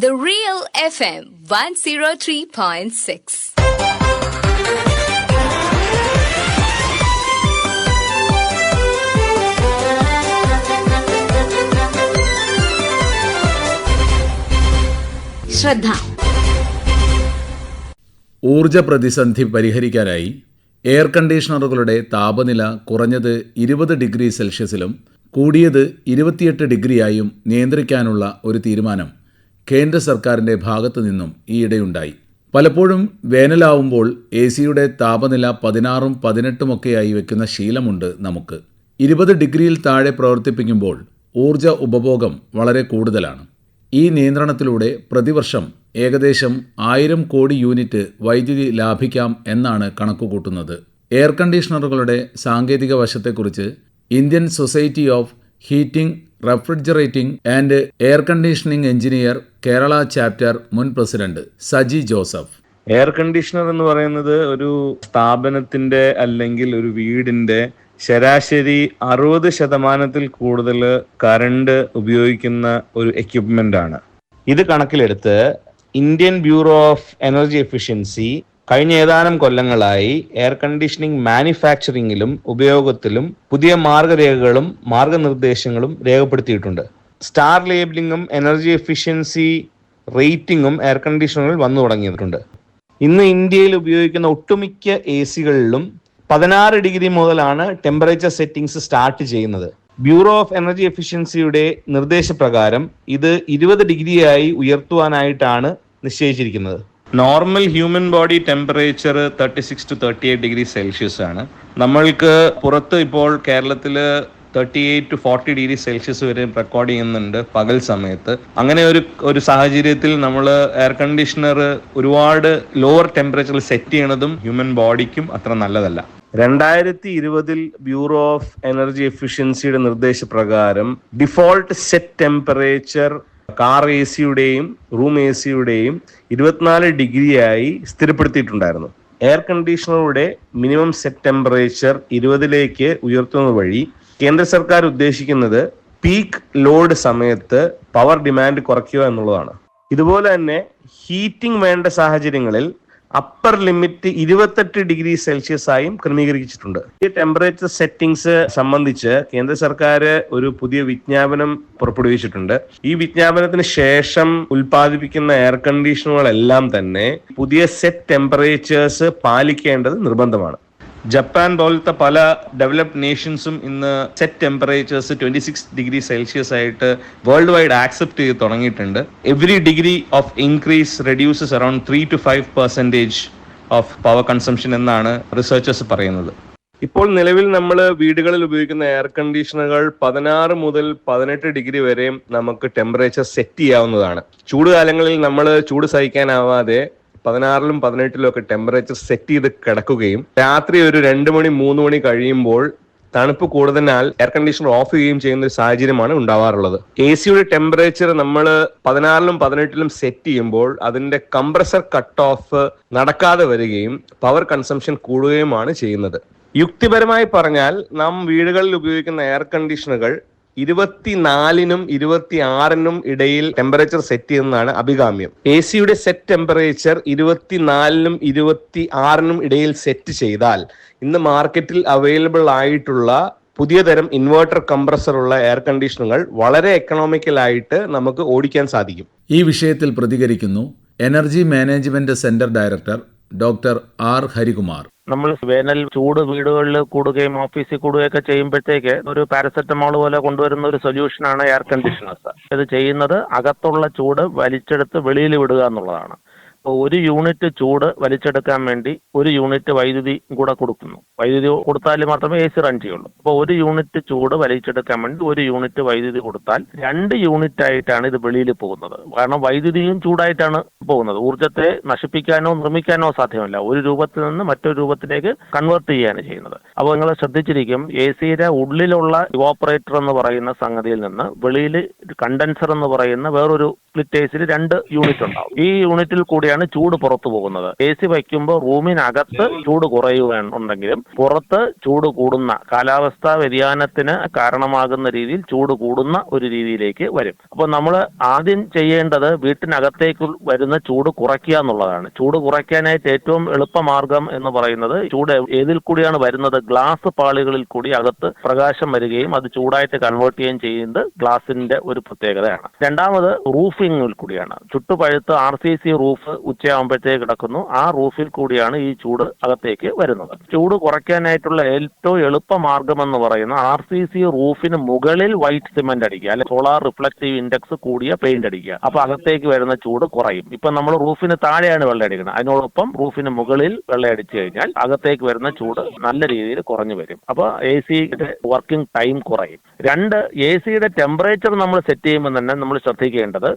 The Real FM 103.6. ശ്രദ്ധ ഊർജ പ്രതിസന്ധി പരിഹരിക്കാനായി എയർ കണ്ടീഷണറുകളുടെ താപനില കുറഞ്ഞത് ഇരുപത് ഡിഗ്രി സെൽഷ്യസിലും കൂടിയത് ഇരുപത്തിയെട്ട് ഡിഗ്രിയായും നിയന്ത്രിക്കാനുള്ള ഒരു തീരുമാനം കേന്ദ്ര സർക്കാരിന്റെ ഭാഗത്തു നിന്നും ഈയിടെയുണ്ടായി പലപ്പോഴും വേനലാവുമ്പോൾ എ സിയുടെ താപനില പതിനാറും പതിനെട്ടുമൊക്കെയായി വെക്കുന്ന ശീലമുണ്ട് നമുക്ക്. ഇരുപത് ഡിഗ്രിയിൽ താഴെ പ്രവർത്തിപ്പിക്കുമ്പോൾ ഊർജ ഉപഭോഗം വളരെ കൂടുതലാണ്. ഈ നിയന്ത്രണത്തിലൂടെ പ്രതിവർഷം ഏകദേശം ആയിരം കോടി യൂണിറ്റ് വൈദ്യുതി ലാഭിക്കാം എന്നാണ് കണക്കുകൂട്ടുന്നത്. എയർ കണ്ടീഷണറുകളുടെ സാങ്കേതിക വശത്തെക്കുറിച്ച് Indian society of heating refrigerating and air conditioning engineer Kerala chapter മുൻ president Saji Joseph. Air conditioner എന്ന് പറയുന്നത് ഒരു സ്ഥാപനത്തിന്റെ അല്ലെങ്കിൽ ഒരു വീടിന്റെ ശരാശരി അറുപത് ശതമാനത്തിൽ കൂടുതൽ കറണ്ട് ഉപയോഗിക്കുന്ന ഒരു എക്യുപ്മെന്റ് ആണ്. ഇത് കണക്കിലെടുത്ത് Indian bureau of energy efficiency കഴിഞ്ഞ ഏതാനും കൊല്ലങ്ങളായി എയർ കണ്ടീഷനിംഗ് മാനുഫാക്ചറിങ്ങിലും ഉപയോഗത്തിലും പുതിയ മാർഗരേഖകളും മാർഗനിർദ്ദേശങ്ങളും രേഖപ്പെടുത്തിയിട്ടുണ്ട്. സ്റ്റാർ ലേബിളിംഗും എനർജി എഫിഷ്യൻസി റേറ്റിംഗും എയർ കണ്ടീഷണറിൽ വന്നു തുടങ്ങിയിട്ടുണ്ട്. ഇന്ന് ഇന്ത്യയിൽ ഉപയോഗിക്കുന്ന ഒട്ടുമിക്ക എ സികളിലും പതിനാറ് ഡിഗ്രി മുതലാണ് ടെമ്പറേച്ചർ സെറ്റിംഗ്സ് സ്റ്റാർട്ട് ചെയ്യുന്നത്. ബ്യൂറോ ഓഫ് എനർജി എഫിഷ്യൻസിയുടെ നിർദ്ദേശപ്രകാരം ഇത് ഇരുപത് ഡിഗ്രിയായി ഉയർത്തുവാനായിട്ടാണ് നിശ്ചയിച്ചിരിക്കുന്നത്. Normal human body temperature thirty six to thirty eight degree Celsius ആണ്. നമ്മൾക്ക് പുറത്ത് ഇപ്പോൾ കേരളത്തിൽ thirty eight to forty degree Celsius വരെ റെക്കോർഡ് ചെയ്യുന്നുണ്ട് പകൽ സമയത്ത്. അങ്ങനെ ഒരു ഒരു സാഹചര്യത്തിൽ നമ്മൾ എയർ കണ്ടീഷണർ ഒരുപാട് ലോവർ ടെമ്പറേച്ചറിൽ സെറ്റ് ചെയ്യണതും ഹ്യൂമൻ ബോഡിക്കും അത്ര നല്ലതല്ല. രണ്ടായിരത്തി ഇരുപതിൽ ബ്യൂറോ ഓഫ് എനർജി എഫിഷ്യൻസിയുടെ നിർദ്ദേശപ്രകാരം default set temperature car A സിയുടെയും room A സിയുടെയും ഇരുപത്തിനാല് ഡിഗ്രിയായി സ്ഥിരപ്പെടുത്തിയിട്ടുണ്ടായിരുന്നു. എയർ കണ്ടീഷണറുടെ മിനിമം സെറ്റ് ടെമ്പറേച്ചർ ഇരുപതിലേക്ക് ഉയർത്തുന്നത് വഴി കേന്ദ്ര സർക്കാർ ഉദ്ദേശിക്കുന്നത് പീക്ക് ലോഡ് സമയത്ത് പവർ ഡിമാൻഡ് കുറയ്ക്കുക എന്നുള്ളതാണ്. ഇതുപോലെ തന്നെ ഹീറ്റിംഗ് വേണ്ട സാഹചര്യങ്ങളിൽ അപ്പർ ലിമിറ്റ് ഇരുപത്തെട്ട് ഡിഗ്രി സെൽഷ്യസ് ആയും ക്രമീകരിച്ചിട്ടുണ്ട്. ഈ ടെമ്പറേച്ചർ സെറ്റിംഗ്സ് സംബന്ധിച്ച് കേന്ദ്ര സർക്കാർ ഒരു പുതിയ വിജ്ഞാപനം പുറപ്പെടുവിച്ചിട്ടുണ്ട്. ഈ വിജ്ഞാപനത്തിന് ശേഷം ഉൽപ്പാദിപ്പിക്കുന്ന എയർ കണ്ടീഷനുകളെല്ലാം തന്നെ പുതിയ സെറ്റ് ടെമ്പറേച്ചേഴ്സ് പാലിക്കേണ്ടത് നിർബന്ധമാണ്. ജപ്പാൻ പോലത്തെ പല ഡെവലപ്ഡ് നേഷൻസും ഇന്ന് set temperatures twenty six degree Celsius ആയിട്ട് വേൾഡ് വൈഡ് ആക്സെപ്റ്റ് ചെയ്ത് തുടങ്ങിയിട്ടുണ്ട്. Every degree of increase reduces around three to five percentage of power consumption എന്നാണ് റിസർച്ചേഴ്സ് പറയുന്നത്. ഇപ്പോൾ നിലവിൽ നമ്മൾ വീടുകളിൽ ഉപയോഗിക്കുന്ന എയർ കണ്ടീഷണറുകൾ പതിനാറ് മുതൽ പതിനെട്ട് ഡിഗ്രി വരെയും നമുക്ക് ടെമ്പറേച്ചർ സെറ്റ് ചെയ്യാവുന്നതാണ്. ചൂട് കാലങ്ങളിൽ നമ്മൾ ചൂട് സഹിക്കാനാവാതെ പതിനാറിലും പതിനെട്ടിലും ഒക്കെ ടെമ്പറേച്ചർ സെറ്റ് ചെയ്ത് കിടക്കുകയും രാത്രി ഒരു രണ്ട് മണി മൂന്ന് മണി കഴിയുമ്പോൾ തണുപ്പ് കൂടുതലിനാൽ എയർ കണ്ടീഷണർ ഓഫ് ചെയ്യുകയും ചെയ്യുന്ന ഒരു സാഹചര്യമാണ് ഉണ്ടാവാറുള്ളത്. എ സിയുടെ ടെമ്പറേച്ചർ നമ്മൾ പതിനാറിലും പതിനെട്ടിലും സെറ്റ് ചെയ്യുമ്പോൾ അതിന്റെ കംപ്രസർ കട്ട് ഓഫ് നടക്കാതെ വരികയും പവർ കൺസംഷൻ കൂടുകയുമാണ് ചെയ്യുന്നത്. യുക്തിപരമായി പറഞ്ഞാൽ നാം വീടുകളിൽ ഉപയോഗിക്കുന്ന എയർ കണ്ടീഷണറുകൾ ഇരുപത്തിനാലിനും ഇരുപത്തി ആറിനും ഇടയിൽ ടെമ്പറേച്ചർ സെറ്റ് ചെയ്യുന്നതാണ് അഭികാമ്യം. എ സിയുടെ സെറ്റ് ടെമ്പറേച്ചർ ഇരുപത്തിനാലിനും ഇരുപത്തി ആറിനും ഇടയിൽ സെറ്റ് ചെയ്താൽ ഇന്ന് മാർക്കറ്റിൽ അവൈലബിൾ ആയിട്ടുള്ള പുതിയ തരം ഇൻവേർട്ടർ കംപ്രസർ ഉള്ള എയർ കണ്ടീഷനുകൾ വളരെ എക്കണോമിക്കൽ ആയിട്ട് നമുക്ക് ഓടിക്കാൻ സാധിക്കും. ഈ വിഷയത്തിൽ പ്രതികരിക്കുന്നു. Energy management centre director doctor R Harikumar. നമ്മൾ വേനൽ ചൂട് വീടുകളിൽ കൂടുകയും ഓഫീസിൽ കൂടുകയൊക്കെ ചെയ്യുമ്പോഴത്തേക്ക് ഒരു പാരസെറ്റമോൾ പോലെ കൊണ്ടുവരുന്ന ഒരു സൊല്യൂഷനാണ് എയർ കണ്ടീഷണേഴ്സ് ഇത് ചെയ്യുന്നത് അകത്തുള്ള ചൂട് വലിച്ചെടുത്ത് വെളിയിൽ വിടുക എന്നുള്ളതാണ്. അപ്പോൾ ഒരു യൂണിറ്റ് ചൂട് വലിച്ചെടുക്കാൻ വേണ്ടി ഒരു യൂണിറ്റ് വൈദ്യുതി കൂടെ കൊടുക്കുന്നു. വൈദ്യുതി കൊടുത്താൽ മാത്രമേ എ സി റൺ ചെയ്യുള്ളൂ. അപ്പോൾ ഒരു യൂണിറ്റ് ചൂട് വലിച്ചെടുക്കാൻ വേണ്ടി ഒരു യൂണിറ്റ് വൈദ്യുതി കൊടുത്താൽ രണ്ട് യൂണിറ്റ് ആയിട്ടാണ് ഇത് വെളിയിൽ പോകുന്നത്. കാരണം വൈദ്യുതിയും ചൂടായിട്ടാണ് പോകുന്നത്. ഊർജത്തെ നശിപ്പിക്കാനോ നിർമ്മിക്കാനോ സാധ്യമല്ല. ഒരു രൂപത്തിൽ നിന്ന് മറ്റൊരു രൂപത്തിലേക്ക് കൺവേർട്ട് ചെയ്യാണ് ചെയ്യുന്നത്. അപ്പോൾ നിങ്ങൾ ശ്രദ്ധിച്ചിരിക്കും എ സിയുടെ ഉള്ളിലുള്ള ഓപ്പറേറ്റർ എന്ന് പറയുന്ന സംഗതിയിൽ നിന്ന് വെളിയിൽ കണ്ടൻസർ എന്ന് പറയുന്ന വേറൊരു സ്പ്ലിറ്റേഴ്സിൽ രണ്ട് യൂണിറ്റ് ഉണ്ടാവും. ഈ യൂണിറ്റിൽ കൂടിയാണ് കൂടിയാണ് ചൂട് പുറത്തു പോകുന്നത്. എ സി വയ്ക്കുമ്പോൾ റൂമിനകത്ത് ചൂട് കുറയുകയാണെന്നുണ്ടെങ്കിലും പുറത്ത് ചൂട് കൂടുന്ന കാലാവസ്ഥാ വ്യതിയാനത്തിന് കാരണമാകുന്ന രീതിയിൽ ചൂട് കൂടുന്ന ഒരു രീതിയിലേക്ക് വരും. അപ്പോൾ നമ്മൾ ആദ്യം ചെയ്യേണ്ടത് വീട്ടിനകത്തേക്ക് വരുന്ന ചൂട് കുറയ്ക്കുക എന്നുള്ളതാണ്. ചൂട് കുറയ്ക്കാനായിട്ട് ഏറ്റവും എളുപ്പമാർഗം എന്ന് പറയുന്നത് ചൂട് ഏതിൽ കൂടിയാണ് വരുന്നത്? ഗ്ലാസ് പാളികളിൽ കൂടി അകത്ത് പ്രകാശം വരികയും അത് ചൂടായിട്ട് കൺവേർട്ട് ചെയ്യുകയും ചെയ്യുന്നത് ഗ്ലാസിന്റെ ഒരു പ്രത്യേകതയാണ്. രണ്ടാമത് റൂഫിങ്ങിൽ കൂടിയാണ്. ചുട്ടുപഴുത്ത് ആർ സി സി റൂഫ് ഉച്ചയാകുമ്പോഴത്തേക്ക് കിടക്കുന്നു. ആ റൂഫിൽ കൂടിയാണ് ഈ ചൂട് അകത്തേക്ക് വരുന്നത്. ചൂട് കുറയ്ക്കാനായിട്ടുള്ള ഏറ്റവും എളുപ്പ മാർഗം എന്ന് പറയുന്ന ആർ സി സി റൂഫിന് മുകളിൽ വൈറ്റ് സിമെന്റ് അടിക്കുക അല്ലെ സോളാർ റിഫ്ലക്റ്റീവ് ഇൻഡെക്സ് കൂടിയ പെയിന്റ് അടിക്കുക. അപ്പൊ അകത്തേക്ക് വരുന്ന ചൂട് കുറയും. ഇപ്പൊ നമ്മൾ റൂഫിന് താഴെയാണ് വെള്ളം അടിക്കുന്നത്. അതിനോടൊപ്പം റൂഫിന് മുകളിൽ വെള്ളം അടിച്ചു കഴിഞ്ഞാൽ അകത്തേക്ക് വരുന്ന ചൂട് നല്ല രീതിയിൽ കുറഞ്ഞു വരും. അപ്പൊ എ സിയുടെ വർക്കിംഗ് ടൈം കുറയും. രണ്ട് എ സിയുടെ ടെമ്പറേച്ചർ നമ്മൾ സെറ്റ് ചെയ്യുമ്പോൾ തന്നെ നമ്മൾ ശ്രദ്ധിക്കേണ്ടത്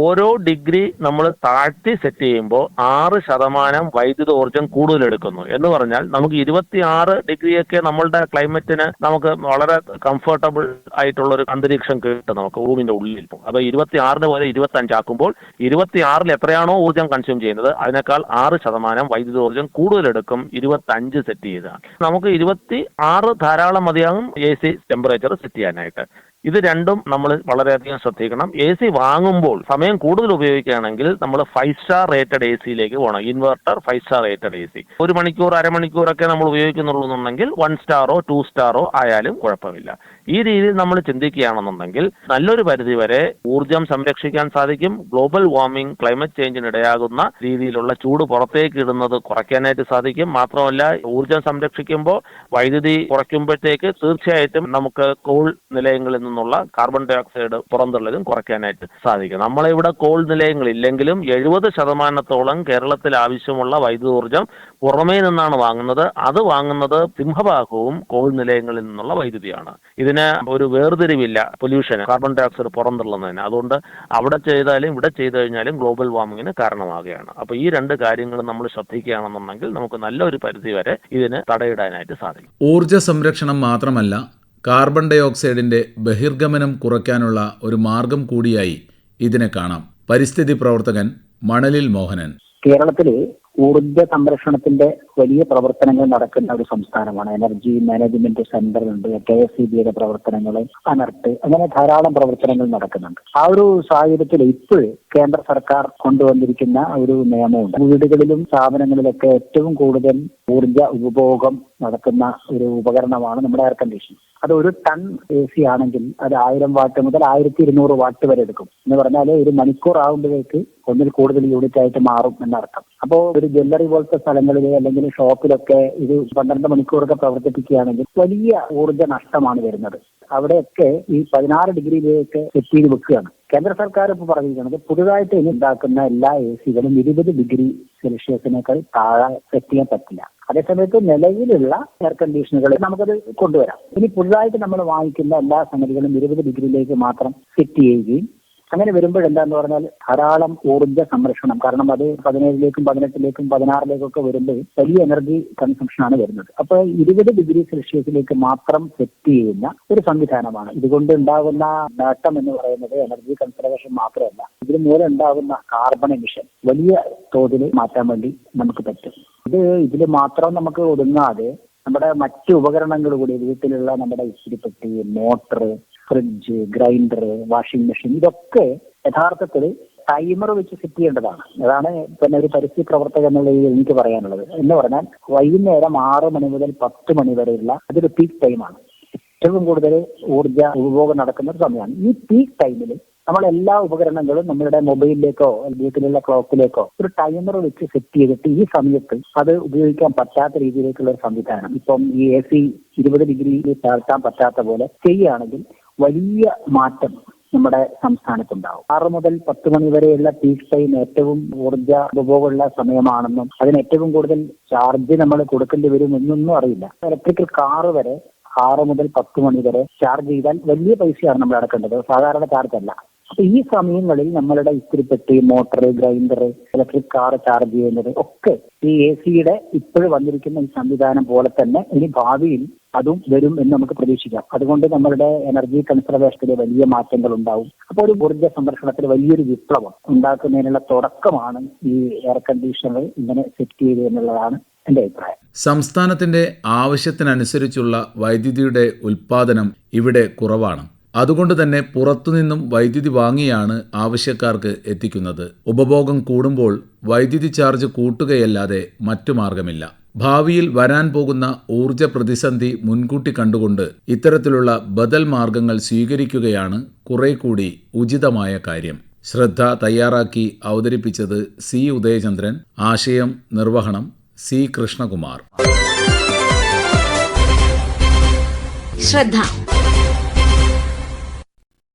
ഓരോ ഡിഗ്രി നമ്മൾ താഴ്ത്തി സെറ്റ് ചെയ്യുമ്പോൾ ആറ് ശതമാനം വൈദ്യുതോർജം കൂടുതൽ എടുക്കുന്നു. എന്ന് പറഞ്ഞാൽ നമുക്ക് ഇരുപത്തി ആറ് ഡിഗ്രിയൊക്കെ നമ്മളുടെ ക്ലൈമറ്റിന് നമുക്ക് വളരെ കംഫർട്ടബിൾ ആയിട്ടുള്ള ഒരു അന്തരീക്ഷം കിട്ടും നമുക്ക് റൂമിന്റെ ഉള്ളിൽ. അപ്പൊ ഇരുപത്തി ആറിന് പോലെ ഇരുപത്തി അഞ്ചാക്കുമ്പോൾ ഇരുപത്തി ആറിൽ എത്രയാണോ ഊർജം കൺസ്യൂം ചെയ്യുന്നത് അതിനേക്കാൾ ആറ് ശതമാനം വൈദ്യുതോർജം കൂടുതലെടുക്കും ഇരുപത്തി അഞ്ച് സെറ്റ് ചെയ്താൽ. നമുക്ക് ഇരുപത്തി ആറ് ധാരാളം മതിയാകും എ സി ടെമ്പറേച്ചർ സെറ്റ് ചെയ്യാനായിട്ട്. ഇത് രണ്ടും നമ്മൾ വളരെയധികം ശ്രദ്ധിക്കണം. എ സി വാങ്ങുമ്പോൾ സമയം കൂടുതൽ ഉപയോഗിക്കുകയാണെങ്കിൽ നമ്മൾ ഫൈവ് സ്റ്റാർ റേറ്റഡ് എ സിയിലേക്ക് പോകണം inverter five star rated A C ഒരു മണിക്കൂർ അരമണിക്കൂറൊക്കെ നമ്മൾ ഉപയോഗിക്കുന്നുള്ളൂ എന്നുണ്ടെങ്കിൽ വൺ സ്റ്റാറോ ടു സ്റ്റാറോ ആയാലും കുഴപ്പമില്ല. ഈ രീതിയിൽ നമ്മൾ ചിന്തിക്കുകയാണെന്നുണ്ടെങ്കിൽ നല്ലൊരു പരിധി വരെ ഊർജം സംരക്ഷിക്കാൻ സാധിക്കും. ഗ്ലോബൽ വാർമിംഗ് ക്ലൈമറ്റ് ചേഞ്ചിന് ഇടയാകുന്ന രീതിയിലുള്ള ചൂട് പുറത്തേക്ക് ഇടുന്നത് കുറയ്ക്കാനായിട്ട് സാധിക്കും. മാത്രമല്ല ഊർജം സംരക്ഷിക്കുമ്പോൾ വൈദ്യുതി കുറയ്ക്കുമ്പോഴത്തേക്ക് തീർച്ചയായിട്ടും നമുക്ക് കോൾ നിലയങ്ങളിൽ നിന്നുള്ള കാർബൺ ഡൈ ഓക്സൈഡ് പുറന്തള്ളലും കുറയ്ക്കാനായിട്ട് സാധിക്കും. നമ്മളിവിടെ കോൾ നിലയങ്ങൾ ഇല്ലെങ്കിലും എഴുപത് ശതമാനത്തോളം കേരളത്തിൽ ആവശ്യമുള്ള വൈദ്യുതോർജം പുറമേ നിന്നാണ് വാങ്ങുന്നത്. അത് വാങ്ങുന്നത് സിംഹഭാഗവും കോൾ നിലയങ്ങളിൽ നിന്നുള്ള വൈദ്യുതിയാണ്. ഇതിന് ഒരു വേർതിരിവില്ല പൊല്യൂഷൻ കാർബൺ ഡയോക്സൈഡ് ഓക്സൈഡ് പുറന്തള്ളുന്നതിന്. അതുകൊണ്ട് അവിടെ ചെയ്താലും ഇവിടെ ചെയ്തു കഴിഞ്ഞാലും ഗ്ലോബൽ വാർമിങ്ങിന് കാരണമാകുകയാണ്. അപ്പോൾ ഈ രണ്ട് കാര്യങ്ങൾ നമ്മൾ ശ്രദ്ധിക്കുകയാണെന്നുണ്ടെങ്കിൽ നമുക്ക് നല്ലൊരു പരിധി വരെ ഇതിന് തടയിടാനായിട്ട് സാധിക്കും. ഊർജ സംരക്ഷണം മാത്രമല്ല കാർബൺ ഡയോക്സൈഡിന്റെ ബഹിർഗമനം കുറയ്ക്കാനുള്ള ഒരു മാർഗം കൂടിയായി ഇതിനെ കാണാം. പരിസ്ഥിതി പ്രവർത്തകൻ മണലിൽ മോഹനൻ. കേരളത്തിൽ ഊർജ സംരക്ഷണത്തിന്റെ വലിയ പ്രവർത്തനങ്ങൾ നടക്കുന്ന ഒരു സംസ്ഥാനമാണ്. എനർജി മാനേജ്മെന്റ് സെന്റർ ഉണ്ട് കെ എസ് സി ബിയുടെ പ്രവർത്തനങ്ങൾ അനർട്ട് അങ്ങനെ ധാരാളം പ്രവർത്തനങ്ങൾ നടക്കുന്നുണ്ട്. ആ ഒരു സാഹചര്യത്തിൽ ഇപ്പോൾ കേന്ദ്ര സർക്കാർ കൊണ്ടുവന്നിരിക്കുന്ന ഒരു നിയമമുണ്ട്. വീടുകളിലും സ്ഥാപനങ്ങളിലൊക്കെ ഏറ്റവും കൂടുതൽ ഊർജ ഉപഭോഗം നടക്കുന്ന ഒരു ഉപകരണമാണ് നമ്മുടെ എയർ കണ്ടീഷൻ അത് ഒരു ടൺ എ സി ആണെങ്കിൽ അത് ആയിരം വാട്ട് മുതൽ ആയിരത്തി ഇരുന്നൂറ് വാട്ട് വരെ എടുക്കും. എന്ന് പറഞ്ഞാൽ ഒരു മണിക്കൂർ ആകുമ്പോഴേക്ക് ഒന്നിൽ കൂടുതൽ യൂണിറ്റ് ആയിട്ട് മാറും എന്നർത്ഥം. അപ്പോൾ ഒരു ജ്വല്ലറി പോലത്തെ സ്ഥലങ്ങളിൽ അല്ലെങ്കിൽ ഷോപ്പിലൊക്കെ ഇത് പന്ത്രണ്ട് മണിക്കൂറൊക്കെ പ്രവർത്തിപ്പിക്കുകയാണെങ്കിൽ വലിയ ഊർജ നഷ്ടമാണ് വരുന്നത്. അവിടെയൊക്കെ ഈ പതിനാറ് ഡിഗ്രിയിലേക്ക് സെറ്റ് ചെയ്ത് വെക്കുകയാണ്. കേന്ദ്ര സർക്കാർ ഇപ്പോൾ പറഞ്ഞിരിക്കുന്നത് പുതുതായിട്ട് ഇനി ഉണ്ടാക്കുന്ന എല്ലാ എ സികളും ഇരുപത് ഡിഗ്രി സെൽഷ്യസിനേക്കാൾ താഴെ സെറ്റ് ചെയ്യാൻ പറ്റില്ല. അതേസമയത്ത് നിലവിലുള്ള എയർ കണ്ടീഷനുകൾ നമുക്കത് കൊണ്ടുവരാം. ഇനി പുതുതായിട്ട് നമ്മൾ വാങ്ങിക്കുന്ന എല്ലാ സംഗതികളും ഇരുപത് ഡിഗ്രിയിലേക്ക് മാത്രം സെറ്റ് ചെയ്യുകയും അങ്ങനെ വരുമ്പോൾ എന്താന്ന് പറഞ്ഞാൽ ധാരാളം ഊർജ സംരക്ഷണം. കാരണം അത് പതിനേഴിലേക്കും പതിനെട്ടിലേക്കും പതിനാറിലേക്കൊക്കെ വരുമ്പോൾ വലിയ എനർജി കൺസംഷൻ ആണ് വരുന്നത്. അപ്പൊ ഇരുപത് ഡിഗ്രി സെൽഷ്യസിലേക്ക് മാത്രം സെറ്റ് ചെയ്യുന്ന ഒരു സംവിധാനമാണ്. ഇതുകൊണ്ട് ഉണ്ടാകുന്ന നേട്ടം എന്ന് പറയുന്നത് എനർജി കൺസർവേഷൻ മാത്രമല്ല. ഇതിന് മൂലം ഉണ്ടാകുന്ന കാർബൺ എമിഷൻ വലിയ തോതിൽ മാറ്റാൻ വേണ്ടി നമുക്ക് പറ്റും. ഇത് ഇതിൽ മാത്രം നമുക്ക് ഒതുങ്ങാതെ നമ്മുടെ മറ്റു ഉപകരണങ്ങൾ കൂടി വീട്ടിലുള്ള നമ്മുടെ ഇസ്തിരിപ്പെട്ടി motor fridge grinder washing machine ഇതൊക്കെ യഥാർത്ഥത്തിൽ ടൈമർ വെച്ച് സെറ്റ് ചെയ്യേണ്ടതാണ്. അതാണ് പിന്നെ ഒരു പരിസ്ഥിതി പ്രവർത്തകൻ എന്നുള്ള എനിക്ക് പറയാനുള്ളത്. എന്ന് പറഞ്ഞാൽ വൈകുന്നേരം ആറ് മണി മുതൽ പത്ത് മണി വരെയുള്ള അതൊരു പീക്ക് ടൈമാണ് ഏറ്റവും കൂടുതൽ ഊർജ ഉപഭോഗം നടക്കുന്ന ഒരു സമയമാണ്. ഈ പീക്ക് ടൈമിൽ നമ്മൾ എല്ലാ ഉപകരണങ്ങളും നമ്മളുടെ മൊബൈലിലേക്കോ വീട്ടിലുള്ള ക്ലോക്കിലേക്കോ ഒരു ടൈമർ വെച്ച് സെറ്റ് ചെയ്തിട്ട് ഈ സമയത്ത് അത് ഉപയോഗിക്കാൻ പറ്റാത്ത രീതിയിലേക്കുള്ള ഒരു സംവിധാനം. ഇപ്പം ഈ എ സി ഇരുപത് ഡിഗ്രിയിൽ താഴ്ത്താൻ പറ്റാത്ത പോലെ ചെയ്യുകയാണെങ്കിൽ വലിയ മാറ്റം നമ്മുടെ സംസ്ഥാനത്തുണ്ടാവും. ആറ് മുതൽ പത്ത് മണി വരെയുള്ള പീക്ക് ടൈം ഏറ്റവും ഊർജ ഉപഭോഗമുള്ള സമയമാണെന്നും അതിന് ഏറ്റവും കൂടുതൽ ചാർജ് നമ്മൾ കൊടുക്കേണ്ടി വരും എന്നൊന്നും അറിയില്ല. ഇലക്ട്രിക്കൽ കാറ് വരെ ആറ് മുതൽ പത്ത് മണി വരെ ചാർജ് ചെയ്താൽ വലിയ പൈസയാണ് നമ്മൾ അടക്കേണ്ടത്. സാധാരണ ചാർജ് അല്ല. അപ്പൊ ഈ സമയങ്ങളിൽ നമ്മളുടെ ഇസ്തിരിപ്പെട്ടി motor grinder electric car charge ചെയ്യുന്നത് ഒക്കെ ഈ എ സിയുടെ ഇപ്പോഴും വന്നിരിക്കുന്ന ഈ സംവിധാനം പോലെ തന്നെ ഇനി ഭാവിയിൽ അതും വരും എന്ന് നമുക്ക് പ്രതീക്ഷിക്കാം. അതുകൊണ്ട് നമ്മളുടെ എനർജി കൺസർവേഷനിൽ വലിയ മാറ്റങ്ങൾ ഉണ്ടാവും. അപ്പോൾ ഒരു ഊർജ സംരക്ഷണത്തിൽ വലിയൊരു വിപ്ലവം ഉണ്ടാക്കുന്നതിനുള്ള തുടക്കമാണ് ഈ എയർ കണ്ടീഷണർ ഇങ്ങനെ സെറ്റ് ചെയ്തു എന്നുള്ളതാണ് എന്റെ അഭിപ്രായം. സംസ്ഥാനത്തിന്റെ ആവശ്യത്തിനനുസരിച്ചുള്ള വൈദ്യുതിയുടെ ഉൽപാദനം ഇവിടെ കുറവാണ്. അതുകൊണ്ട് തന്നെ പുറത്തുനിന്നും വൈദ്യുതി വാങ്ങിയാണ് ആവശ്യക്കാർക്ക് എത്തിക്കുന്നത്. ഉപഭോഗം കൂടുമ്പോൾ വൈദ്യുതി ചാർജ് കൂട്ടുകയല്ലാതെ മറ്റു മാർഗമില്ല. ഭാവിയിൽ വരാൻ പോകുന്ന ഊർജ പ്രതിസന്ധി മുൻകൂട്ടി കണ്ടുകൊണ്ട് ഇത്തരത്തിലുള്ള ബദൽ മാർഗങ്ങൾ സ്വീകരിക്കുകയാണ് കുറെ കൂടി ഉചിതമായ കാര്യം. ശ്രദ്ധ തയ്യാറാക്കി അവതരിപ്പിച്ചത് സി ഉദയചന്ദ്രൻ. ആശയം നിർവഹണം സി കൃഷ്ണകുമാർ. ശ്രദ്ധ.